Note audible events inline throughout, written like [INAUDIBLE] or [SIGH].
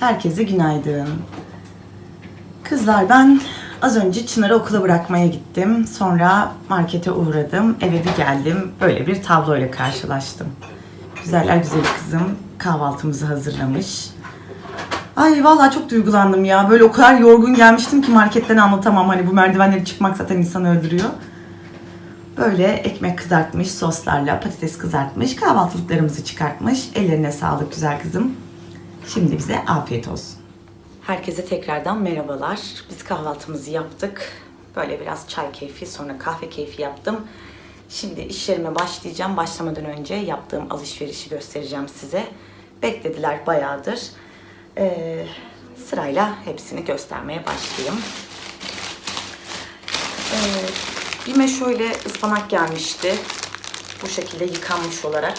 Herkese günaydın. Kızlar ben az önce Çınar'ı okula bırakmaya gittim. Sonra markete uğradım. Eve bir geldim. Böyle bir tabloyla karşılaştım. Güzeller güzeli kızım kahvaltımızı hazırlamış. Ay vallahi çok duygulandım ya. Böyle o kadar yorgun gelmiştim ki marketten anlatamam. Hani bu merdivenleri çıkmak zaten insanı öldürüyor. Böyle ekmek kızartmış soslarla patates kızartmış. Kahvaltılıklarımızı çıkartmış. Ellerine sağlık güzel kızım. Şimdi bize afiyet olsun. Herkese tekrardan merhabalar. Biz kahvaltımızı yaptık. Böyle biraz çay keyfi sonra kahve keyfi yaptım. Şimdi işlerime başlayacağım. Başlamadan önce yaptığım alışverişi göstereceğim size. Beklediler bayağıdır. Ee, sırayla hepsini göstermeye başlayayım. Ee, Bime şöyle ıspanak gelmişti. Bu şekilde yıkanmış olarak.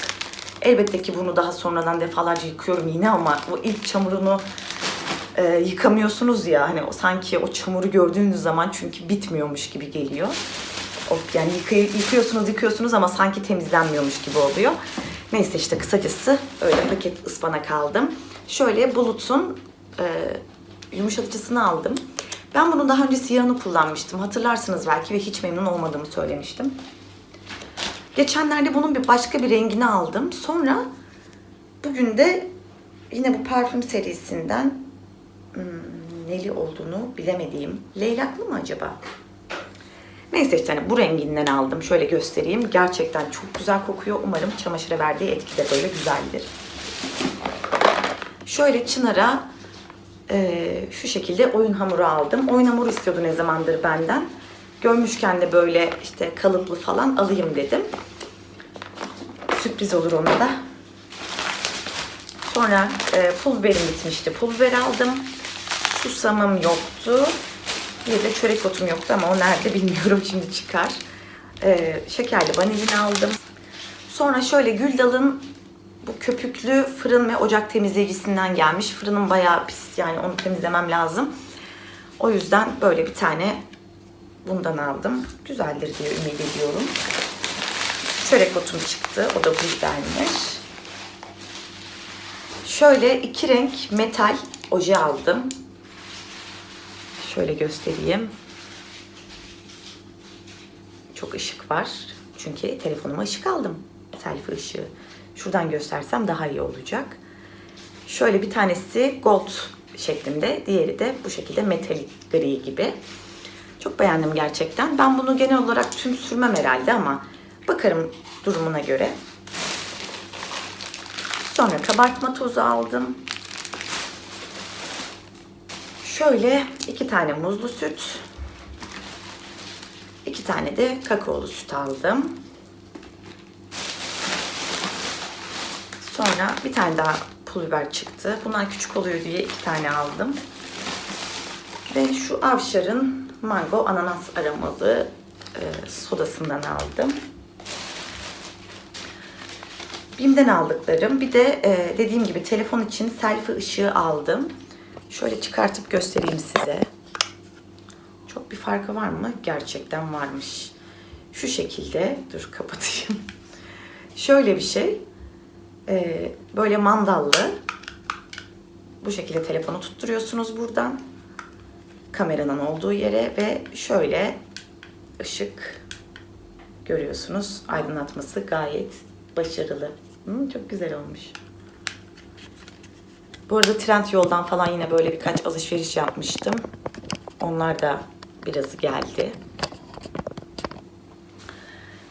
Elbette ki bunu daha sonradan defalarca yıkıyorum yine ama o ilk çamurunu e, yıkamıyorsunuz ya hani o sanki o çamuru gördüğünüz zaman çünkü bitmiyormuş gibi geliyor. O, yani yıkay- yıkıyorsunuz yıkıyorsunuz ama sanki temizlenmiyormuş gibi oluyor. Neyse işte kısacası öyle paket ıspanak aldım. Şöyle bulutun e, yumuşatıcısını aldım. Ben bunun daha önce siyahını kullanmıştım. Hatırlarsınız belki ve hiç memnun olmadığımı söylemiştim. Geçenlerde bunun bir başka bir rengini aldım. Sonra bugün de yine bu parfüm serisinden hmm, neli olduğunu bilemediğim leylaklı mı acaba? Neyse işte hani bu renginden aldım. Şöyle göstereyim. Gerçekten çok güzel kokuyor. Umarım çamaşıra verdiği etki de böyle güzeldir. Şöyle Çınar'a e, şu şekilde oyun hamuru aldım. Oyun hamuru istiyordu ne zamandır benden. Görmüşken de böyle işte kalıplı falan alayım dedim. Sürpriz olur ona da. Sonra e, pul biberim bitmişti. Pul biber aldım. Susamım yoktu. Bir de çörek otum yoktu ama o nerede bilmiyorum [LAUGHS] şimdi çıkar. E, şekerli vanilin aldım. Sonra şöyle Güldal'ın bu köpüklü fırın ve ocak temizleyicisinden gelmiş. Fırınım bayağı pis yani onu temizlemem lazım. O yüzden böyle bir tane bundan aldım. Güzeldir diye ümit ediyorum. Çörek otum çıktı. O da buradaymış. Şöyle iki renk metal oje aldım. Şöyle göstereyim. Çok ışık var. Çünkü telefonuma ışık aldım. Selfie ışığı. Şuradan göstersem daha iyi olacak. Şöyle bir tanesi gold şeklinde. Diğeri de bu şekilde metalik gri gibi. Çok beğendim gerçekten. Ben bunu genel olarak tüm sürmem herhalde ama bakarım durumuna göre. Sonra kabartma tozu aldım. Şöyle iki tane muzlu süt. iki tane de kakaolu süt aldım. Sonra bir tane daha pul biber çıktı. Bunlar küçük oluyor diye iki tane aldım. Ve şu Avşar'ın mango ananas aromalı e, sodasından aldım. Bim'den aldıklarım. Bir de e, dediğim gibi telefon için selfie ışığı aldım. Şöyle çıkartıp göstereyim size. Çok bir farkı var mı? Gerçekten varmış. Şu şekilde, dur kapatayım. [LAUGHS] Şöyle bir şey. E, böyle mandallı. Bu şekilde telefonu tutturuyorsunuz buradan. Kameranın olduğu yere ve şöyle ışık görüyorsunuz. Aydınlatması gayet başarılı. Hı, çok güzel olmuş. Bu arada Trend Yol'dan falan yine böyle birkaç alışveriş yapmıştım. Onlar da birazı geldi.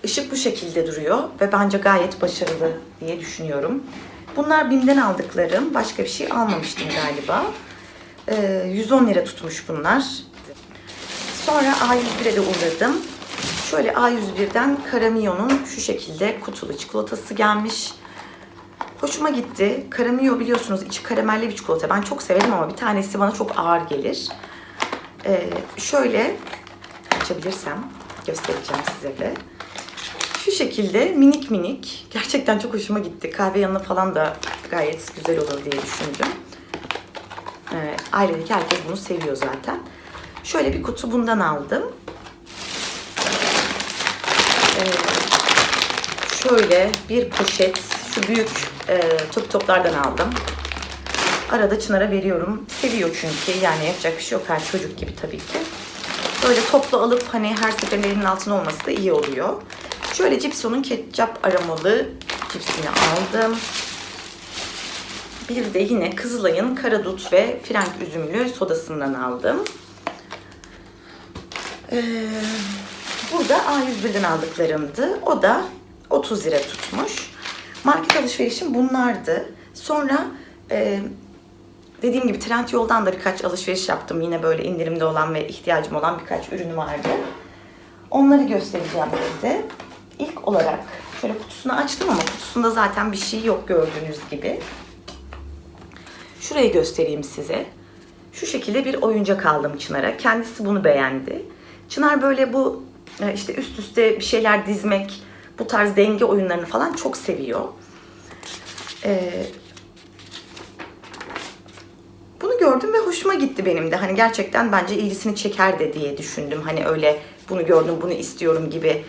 Işık bu şekilde duruyor ve bence gayet başarılı diye düşünüyorum. Bunlar BİM'den aldıklarım. Başka bir şey almamıştım galiba. Ee, 110 lira tutmuş bunlar. Sonra A101'e de uğradım. Şöyle A101'den Caramio'nun şu şekilde kutulu çikolatası gelmiş. Hoşuma gitti. Caramio biliyorsunuz içi karamelli bir çikolata. Ben çok severim ama bir tanesi bana çok ağır gelir. Ee, şöyle açabilirsem göstereceğim size de. Şu şekilde minik minik. Gerçekten çok hoşuma gitti. Kahve yanına falan da gayet güzel olur diye düşündüm. Ee, ailedeki herkes bunu seviyor zaten. Şöyle bir kutu bundan aldım. Ee, şöyle bir poşet, şu büyük e, top toplardan aldım. Arada Çınar'a veriyorum. Seviyor çünkü. Yani yapacak bir şey yok. Her çocuk gibi tabii ki. Böyle toplu alıp hani her seferinde elinin altına olması da iyi oluyor. Şöyle Cipso'nun ketçap aromalı cipsini aldım. Bir de yine Kızılay'ın karadut ve frenk üzümlü sodasından aldım. Ee, burada A101'den aldıklarımdı. O da 30 lira tutmuş. Market alışverişim bunlardı. Sonra e, dediğim gibi Trendyol'dan da birkaç alışveriş yaptım. Yine böyle indirimde olan ve ihtiyacım olan birkaç ürün vardı. Onları göstereceğim size. İlk olarak şöyle kutusunu açtım ama kutusunda zaten bir şey yok gördüğünüz gibi. Şurayı göstereyim size. Şu şekilde bir oyuncak aldım Çınar'a. Kendisi bunu beğendi. Çınar böyle bu e, işte üst üste bir şeyler dizmek, bu tarz denge oyunlarını falan çok seviyor. Ee, bunu gördüm ve hoşuma gitti benim de. Hani gerçekten bence ilgisini çeker de diye düşündüm. Hani öyle bunu gördüm, bunu istiyorum gibi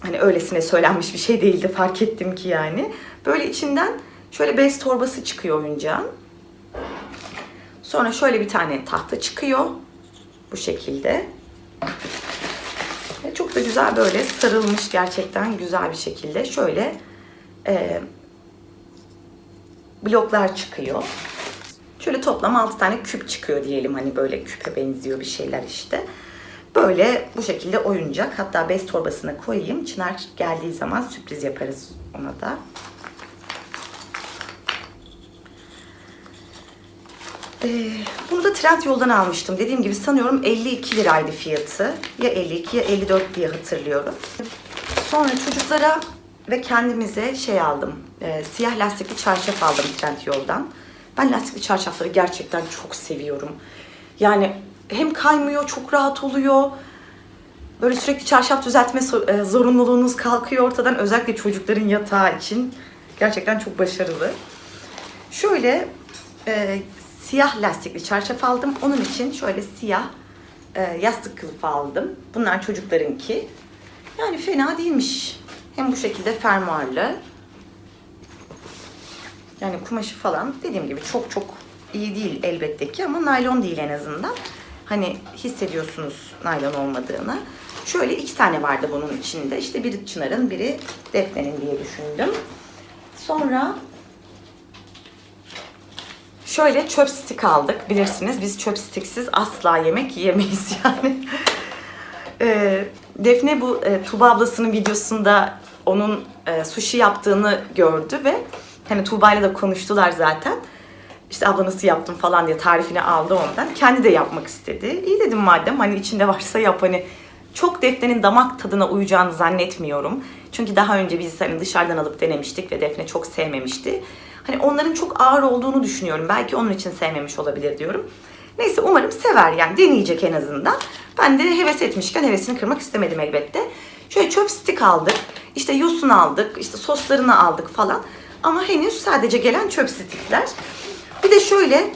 hani öylesine söylenmiş bir şey değildi fark ettim ki yani. Böyle içinden şöyle bez torbası çıkıyor oyuncağın. Sonra şöyle bir tane tahta çıkıyor. Bu şekilde. Ve çok da güzel böyle sarılmış gerçekten güzel bir şekilde. Şöyle e, bloklar çıkıyor. Şöyle toplam 6 tane küp çıkıyor diyelim hani böyle küpe benziyor bir şeyler işte. Böyle bu şekilde oyuncak. Hatta bez torbasına koyayım. Çınar geldiği zaman sürpriz yaparız ona da. Ee, bunu da Trendyol'dan almıştım. Dediğim gibi sanıyorum 52 liraydı fiyatı. Ya 52 ya 54 diye hatırlıyorum. Sonra çocuklara ve kendimize şey aldım. Ee, siyah lastikli çarşaf aldım Trendyol'dan. Ben lastikli çarşafları gerçekten çok seviyorum. Yani hem kaymıyor, çok rahat oluyor. Böyle sürekli çarşaf düzeltme e, zorunluluğunuz kalkıyor ortadan. Özellikle çocukların yatağı için. Gerçekten çok başarılı. Şöyle e, siyah lastikli çarşaf aldım. Onun için şöyle siyah e, yastık kılıfı aldım. Bunlar çocuklarınki. Yani fena değilmiş. Hem bu şekilde fermuarlı. Yani kumaşı falan dediğim gibi çok çok iyi değil elbette ki ama naylon değil en azından. Hani hissediyorsunuz naylon olmadığını. Şöyle iki tane vardı bunun içinde. İşte biri Çınar'ın, biri Defne'nin diye düşündüm. Sonra şöyle çöp stick aldık. Bilirsiniz biz çöp sticksiz asla yemek yiyemeyiz [LAUGHS] yani. Ee, Defne bu e, Tuğba ablasının videosunda onun e, sushi yaptığını gördü ve hani Tuğba ile de konuştular zaten. İşte abla nasıl yaptım falan diye tarifini aldı ondan. Kendi de yapmak istedi. İyi dedim madem hani içinde varsa yap hani çok Defne'nin damak tadına uyacağını zannetmiyorum. Çünkü daha önce biz hani dışarıdan alıp denemiştik ve Defne çok sevmemişti. Hani onların çok ağır olduğunu düşünüyorum. Belki onun için sevmemiş olabilir diyorum. Neyse umarım sever yani deneyecek en azından. Ben de heves etmişken hevesini kırmak istemedim elbette. Şöyle çöp stick aldık. İşte yosun aldık. işte soslarını aldık falan. Ama henüz sadece gelen çöp stickler. Bir de şöyle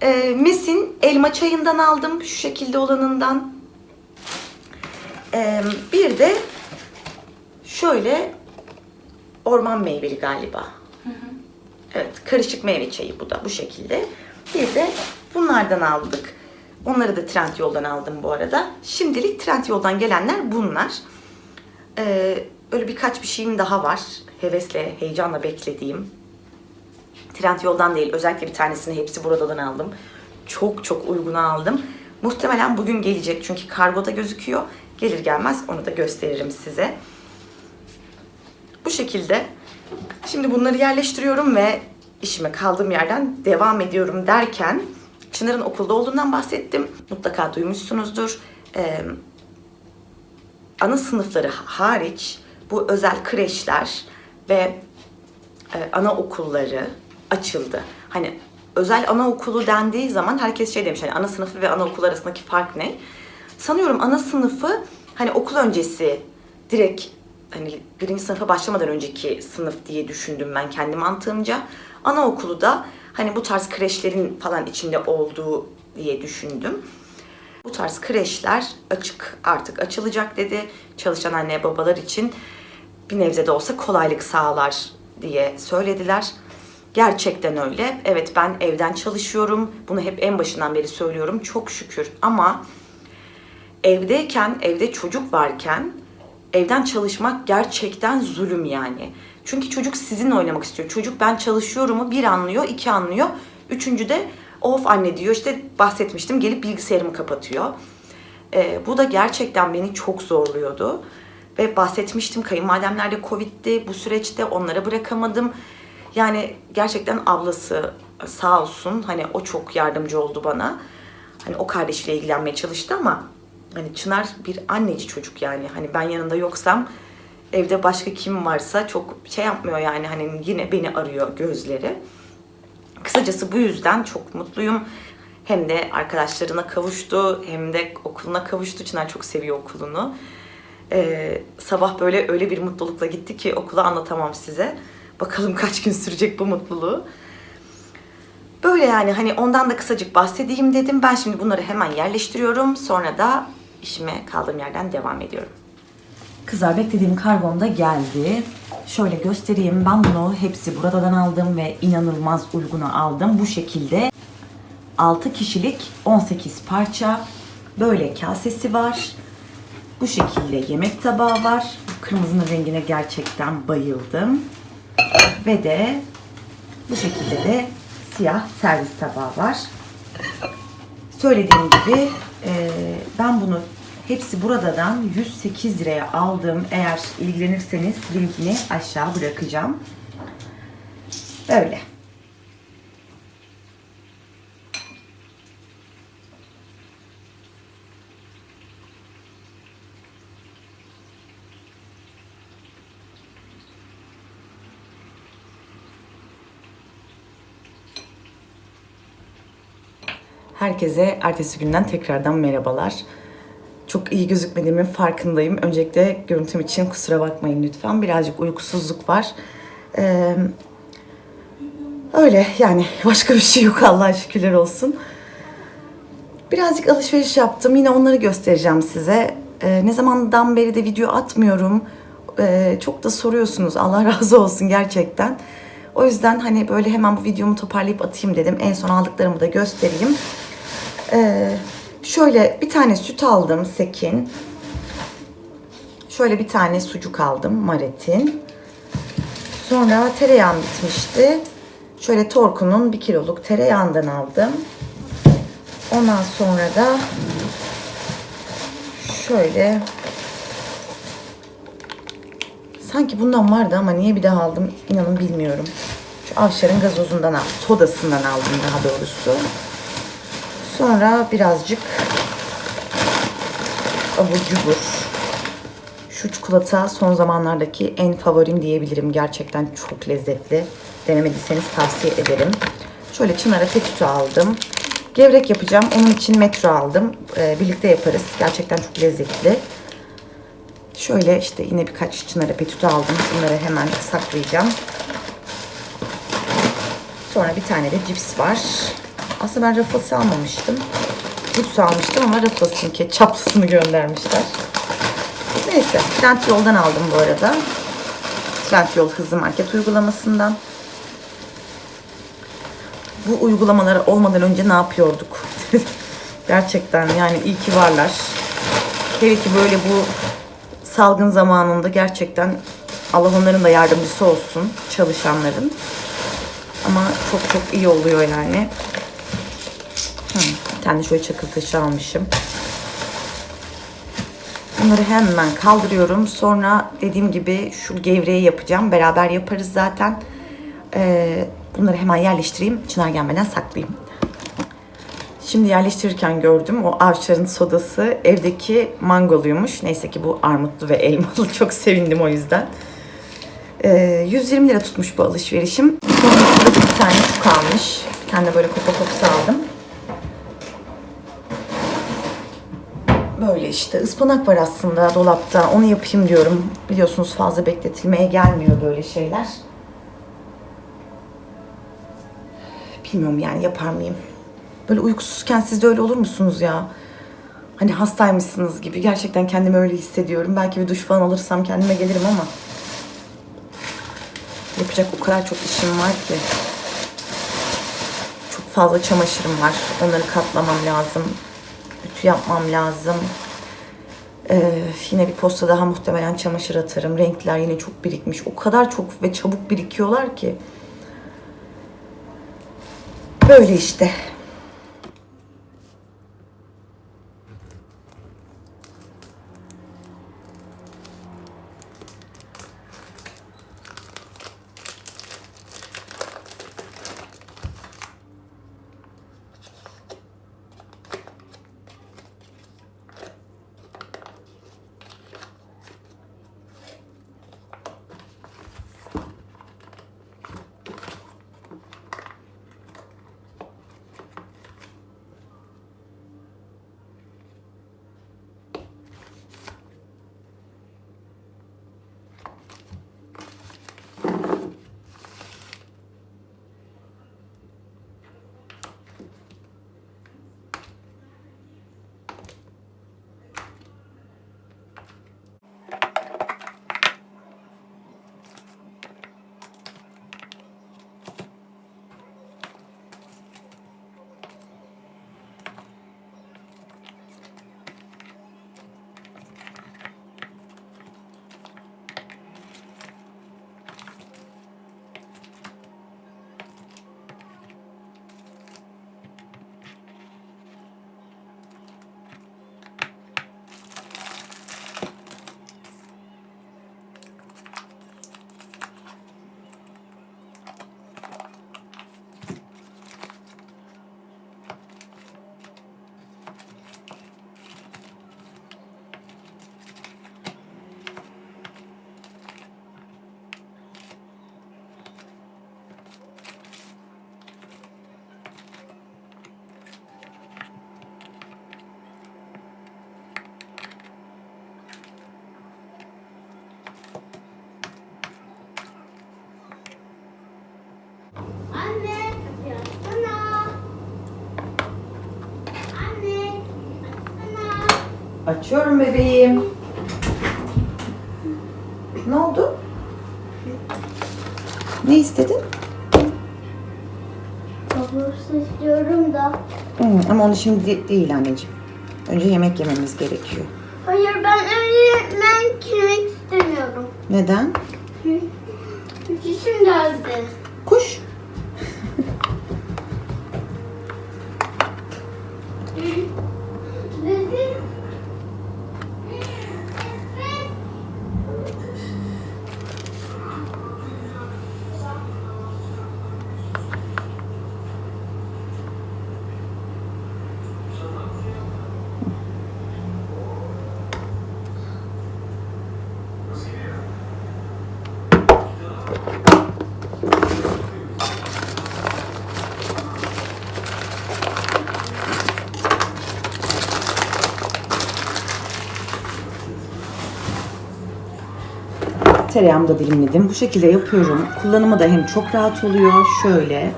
e, Mesin elma çayından aldım. Şu şekilde olanından. E, bir de şöyle orman meyveli galiba. Evet, karışık meyve çayı bu da bu şekilde. Bir de bunlardan aldık. Onları da Trendyol'dan aldım bu arada. Şimdilik Trendyol'dan gelenler bunlar. Ee, öyle birkaç bir şeyim daha var. Hevesle, heyecanla beklediğim. Trendyol'dan değil, özellikle bir tanesini hepsi buradan aldım. Çok çok uyguna aldım. Muhtemelen bugün gelecek çünkü kargoda gözüküyor. Gelir gelmez onu da gösteririm size. Bu şekilde Şimdi bunları yerleştiriyorum ve işime kaldığım yerden devam ediyorum derken Çınar'ın okulda olduğundan bahsettim. Mutlaka duymuşsunuzdur. Ee, ana sınıfları hariç bu özel kreşler ve e, anaokulları açıldı. Hani özel anaokulu dendiği zaman herkes şey demiş hani ana sınıfı ve anaokul arasındaki fark ne? Sanıyorum ana sınıfı hani okul öncesi direkt hani birinci sınıfa başlamadan önceki sınıf diye düşündüm ben kendi mantığımca. Anaokulu da hani bu tarz kreşlerin falan içinde olduğu diye düşündüm. Bu tarz kreşler açık artık açılacak dedi. Çalışan anne babalar için bir nebze de olsa kolaylık sağlar diye söylediler. Gerçekten öyle. Evet ben evden çalışıyorum. Bunu hep en başından beri söylüyorum. Çok şükür. Ama evdeyken, evde çocuk varken evden çalışmak gerçekten zulüm yani. Çünkü çocuk sizinle oynamak istiyor. Çocuk ben çalışıyorumu bir anlıyor, iki anlıyor. Üçüncü de of anne diyor işte bahsetmiştim gelip bilgisayarımı kapatıyor. Ee, bu da gerçekten beni çok zorluyordu. Ve bahsetmiştim kayınvalidemler de Covid'di. Bu süreçte onlara bırakamadım. Yani gerçekten ablası sağ olsun hani o çok yardımcı oldu bana. Hani o kardeşiyle ilgilenmeye çalıştı ama hani Çınar bir anneci çocuk yani. Hani ben yanında yoksam evde başka kim varsa çok şey yapmıyor yani hani yine beni arıyor gözleri. Kısacası bu yüzden çok mutluyum. Hem de arkadaşlarına kavuştu hem de okuluna kavuştu. Çınar çok seviyor okulunu. Ee, sabah böyle öyle bir mutlulukla gitti ki okula anlatamam size. Bakalım [LAUGHS] kaç gün sürecek bu mutluluğu. Böyle yani hani ondan da kısacık bahsedeyim dedim. Ben şimdi bunları hemen yerleştiriyorum. Sonra da işime kaldığım yerden devam ediyorum. Kızlar beklediğim kargom da geldi. Şöyle göstereyim. Ben bunu hepsi buradan aldım ve inanılmaz uyguna aldım. Bu şekilde 6 kişilik 18 parça. Böyle kasesi var. Bu şekilde yemek tabağı var. Kırmızının rengine gerçekten bayıldım. Ve de bu şekilde de siyah servis tabağı var. Söylediğim gibi ben bunu hepsi buradan 108 liraya aldım. Eğer ilgilenirseniz linkini aşağı bırakacağım. Böyle. Herkese ertesi günden tekrardan merhabalar. Çok iyi gözükmediğimin farkındayım. Öncelikle görüntüm için kusura bakmayın lütfen. Birazcık uykusuzluk var. Ee, öyle yani [LAUGHS] başka bir şey yok Allah'a şükürler olsun. Birazcık alışveriş yaptım. Yine onları göstereceğim size. Ee, ne zamandan beri de video atmıyorum. Ee, çok da soruyorsunuz. Allah [LAUGHS] razı olsun gerçekten. O yüzden hani böyle hemen bu videomu toparlayıp atayım dedim. En son aldıklarımı da göstereyim. Ee, şöyle bir tane süt aldım Sekin. Şöyle bir tane sucuk aldım Maret'in. Sonra tereyağım bitmişti. Şöyle Torku'nun bir kiloluk tereyağından aldım. Ondan sonra da şöyle sanki bundan vardı ama niye bir daha aldım inanın bilmiyorum. Şu Avşar'ın gazozundan aldım. Sodasından aldım daha doğrusu. Sonra birazcık abur cubur. Şu çikolata son zamanlardaki en favorim diyebilirim. Gerçekten çok lezzetli. Denemediyseniz tavsiye ederim. Şöyle Çınar'a petütü aldım. Gevrek yapacağım. Onun için metro aldım. Ee, birlikte yaparız. Gerçekten çok lezzetli. Şöyle işte yine birkaç Çınar'a petütü aldım. Bunları hemen saklayacağım. Sonra bir tane de cips var. Aslında ben Ruffles almamıştım. Cips almıştım ama Ruffles'ın ketçaplısını göndermişler. Neyse. Trendyol'dan aldım bu arada. Trendyol hızlı market uygulamasından. Bu uygulamalar olmadan önce ne yapıyorduk? [LAUGHS] Gerçekten yani iyi ki varlar. Hele ki böyle bu salgın zamanında gerçekten Allah onların da yardımcısı olsun çalışanların. Ama çok çok iyi oluyor yani. Hı, bir tane şöyle çakıl taşı almışım. Bunları hemen kaldırıyorum. Sonra dediğim gibi şu gevreği yapacağım. Beraber yaparız zaten. Ee, bunları hemen yerleştireyim. Çınar gelmeden saklayayım. Şimdi yerleştirirken gördüm. O avşarın sodası evdeki mangoluymuş. Neyse ki bu armutlu ve elmalı. [LAUGHS] Çok sevindim o yüzden. Ee, 120 lira tutmuş bu alışverişim. Sonra bir tane çuk almış. Bir tane böyle kopa kokusu aldım. Böyle işte ıspanak var aslında dolapta. Onu yapayım diyorum. Biliyorsunuz fazla bekletilmeye gelmiyor böyle şeyler. Bilmiyorum yani yapar mıyım? Böyle uykusuzken siz de öyle olur musunuz ya? Hani hastaymışsınız gibi. Gerçekten kendimi öyle hissediyorum. Belki bir duş falan alırsam kendime gelirim ama yapacak o kadar çok işim var ki. fazla çamaşırım var. Onları katlamam lazım. Ütü yapmam lazım. Ee, yine bir posta daha muhtemelen çamaşır atarım. Renkler yine çok birikmiş. O kadar çok ve çabuk birikiyorlar ki. Böyle işte. Açıyorum bebeğim. Ne oldu? Ne istedin? Babası istiyorum da. Hmm, ama onu şimdi değil anneciğim. Önce yemek yememiz gerekiyor. Hayır ben ben kürek istemiyorum. Neden? Çişim geldi. Kuş. Dedi. Tereyağımı da dilimledim. Bu şekilde yapıyorum. Kullanımı da hem çok rahat oluyor. Şöyle.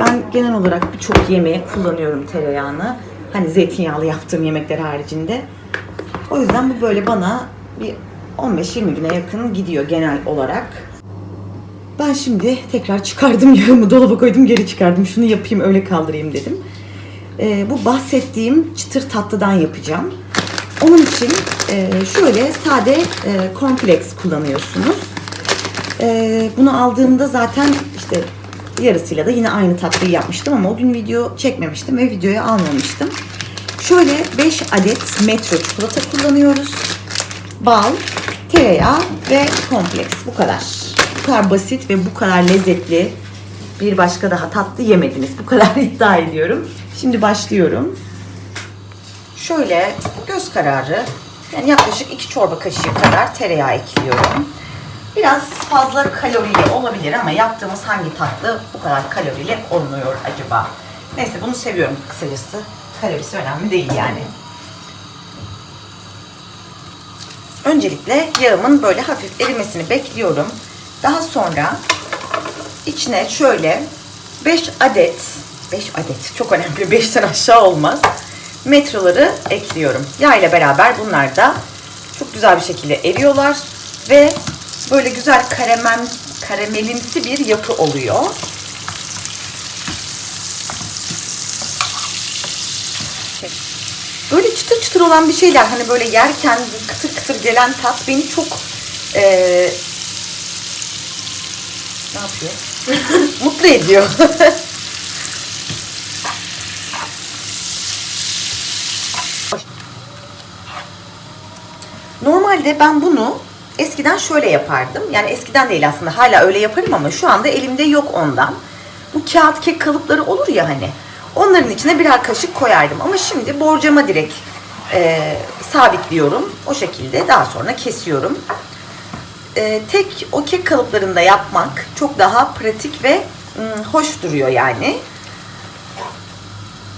Ben genel olarak birçok yemeğe kullanıyorum tereyağını. Hani zeytinyağlı yaptığım yemekler haricinde. O yüzden bu böyle bana bir 15-20 güne yakın gidiyor genel olarak. Ben şimdi tekrar çıkardım [LAUGHS] yağımı dolaba koydum geri çıkardım. Şunu yapayım öyle kaldırayım dedim. Ee, bu bahsettiğim çıtır tatlıdan yapacağım. Onun için e, şöyle sade e, cornflakes kullanıyorsunuz. E, bunu aldığımda zaten işte yarısıyla da yine aynı tatlıyı yapmıştım ama o gün video çekmemiştim ve videoya almamıştım. Şöyle 5 adet metro çikolata kullanıyoruz. Bal, tereyağı ve cornflakes bu kadar. Bu kadar basit ve bu kadar lezzetli bir başka daha tatlı yemediniz. Bu kadar [LAUGHS] iddia ediyorum. Şimdi başlıyorum. Şöyle göz kararı yani yaklaşık 2 çorba kaşığı kadar tereyağı ekliyorum. Biraz fazla kalorili olabilir ama yaptığımız hangi tatlı bu kadar kalorili olmuyor acaba? Neyse bunu seviyorum kısacası. Kalorisi önemli değil yani. Öncelikle yağımın böyle hafif erimesini bekliyorum. Daha sonra içine şöyle 5 adet 5 adet çok önemli 5'ten aşağı olmaz metroları ekliyorum. Yağ ile beraber bunlar da çok güzel bir şekilde eriyorlar ve böyle güzel karamel, karamelimsi bir yapı oluyor. Böyle çıtır çıtır olan bir şeyler hani böyle yerken kıtır kıtır gelen tat beni çok eee ne yapıyor? [LAUGHS] Mutlu ediyor. [LAUGHS] Normalde ben bunu eskiden şöyle yapardım. Yani eskiden değil aslında hala öyle yaparım ama şu anda elimde yok ondan. Bu kağıt kek kalıpları olur ya hani. Onların içine birer kaşık koyardım. Ama şimdi borcama direkt e, sabitliyorum. O şekilde daha sonra kesiyorum. E, tek o kek kalıplarında yapmak çok daha pratik ve ım, hoş duruyor yani.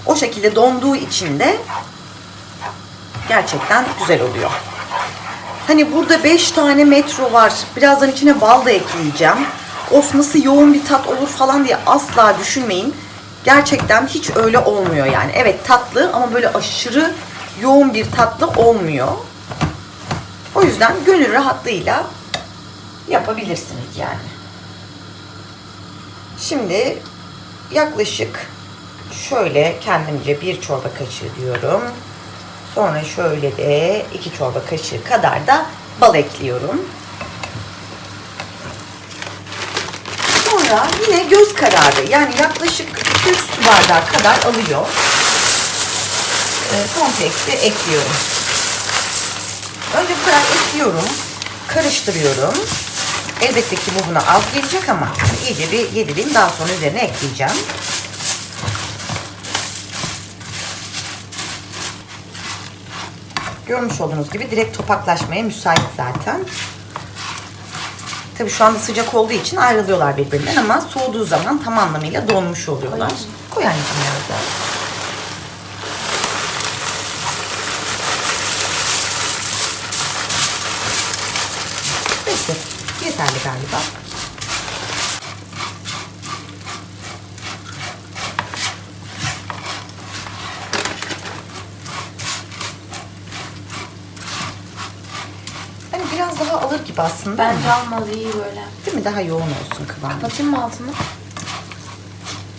O şekilde donduğu için de gerçekten güzel oluyor. Hani burada 5 tane metro var. Birazdan içine bal da ekleyeceğim. Of nasıl yoğun bir tat olur falan diye asla düşünmeyin. Gerçekten hiç öyle olmuyor yani. Evet tatlı ama böyle aşırı yoğun bir tatlı olmuyor. O yüzden gönül rahatlığıyla yapabilirsiniz yani. Şimdi yaklaşık şöyle kendimce bir çorba kaşığı diyorum. Sonra şöyle de iki çorba kaşığı kadar da bal ekliyorum. Sonra yine göz kararı yani yaklaşık 2-3 su bardağı kadar alıyor. Ee, komplekse ekliyorum. Önce bu ekliyorum. Karıştırıyorum. Elbette ki bu buna az gelecek ama iyice bir yedireyim. Daha sonra üzerine ekleyeceğim. Görmüş olduğunuz gibi direkt topaklaşmaya müsait zaten. Tabii şu anda sıcak olduğu için ayrılıyorlar birbirinden ama soğuduğu zaman tam anlamıyla donmuş oluyorlar. Koy anneciğim biraz daha. Bekle. Yeterli galiba. Hani biraz daha alır gibi aslında Bence almalı iyi böyle. değil mi? Daha yoğun olsun kıvamı. Kapatayım mı altını?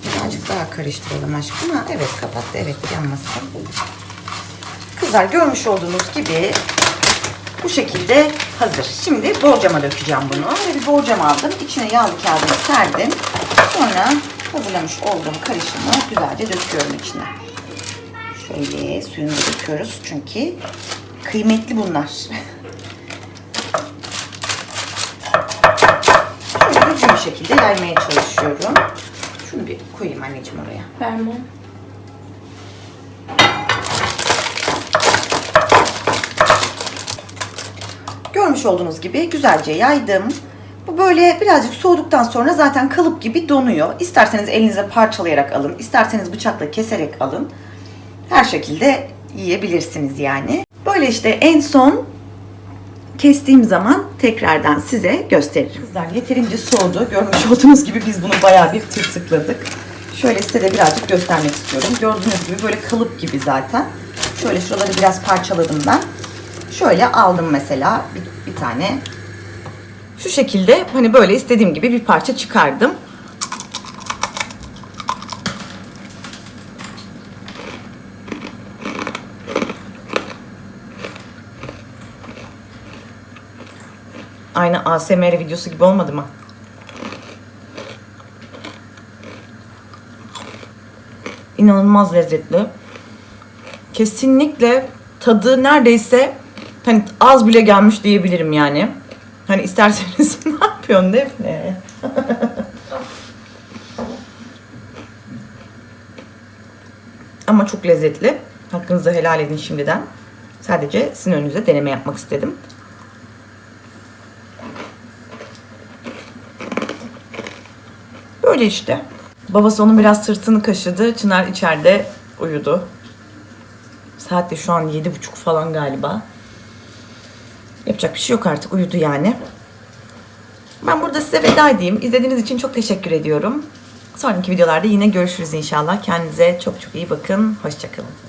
Birazcık daha karıştıralım aşkım. Ha, evet kapattı. Evet yanmasın. Kızlar görmüş olduğunuz gibi bu şekilde hazır. Şimdi borcama dökeceğim bunu. Ve bir borcam aldım. İçine yağlı kağıdımı serdim. Sonra hazırlamış olduğum karışımı güzelce döküyorum içine. Şöyle suyunu döküyoruz çünkü kıymetli bunlar. [LAUGHS] Şöyle düzgün bir şekilde yaymaya çalışıyorum. Şunu bir koyayım anneciğim oraya. Vermem. Görmüş olduğunuz gibi güzelce yaydım. Bu böyle birazcık soğuduktan sonra zaten kalıp gibi donuyor. İsterseniz elinize parçalayarak alın, isterseniz bıçakla keserek alın. Her şekilde yiyebilirsiniz yani. Böyle işte en son kestiğim zaman tekrardan size gösteririm. Kızlar yeterince soğudu. Görmüş olduğunuz gibi biz bunu bayağı bir tırtıkladık. Şöyle size de birazcık göstermek istiyorum. Gördüğünüz gibi böyle kalıp gibi zaten. Şöyle şuraları biraz parçaladım ben. Şöyle aldım mesela bir, bir tane. Şu şekilde hani böyle istediğim gibi bir parça çıkardım. Aynı ASMR videosu gibi olmadı mı? İnanılmaz lezzetli. Kesinlikle tadı neredeyse hani az bile gelmiş diyebilirim yani. Hani isterseniz [LAUGHS] ne yapıyorsun Defne? Ama çok lezzetli. Hakkınızı helal edin şimdiden. Sadece sizin önünüze deneme yapmak istedim. Böyle işte. Babası onun biraz sırtını kaşıdı. Çınar içeride uyudu. Saat de şu an yedi buçuk falan galiba. Yapacak bir şey yok artık. Uyudu yani. Ben burada size veda edeyim. İzlediğiniz için çok teşekkür ediyorum. Sonraki videolarda yine görüşürüz inşallah. Kendinize çok çok iyi bakın. Hoşçakalın.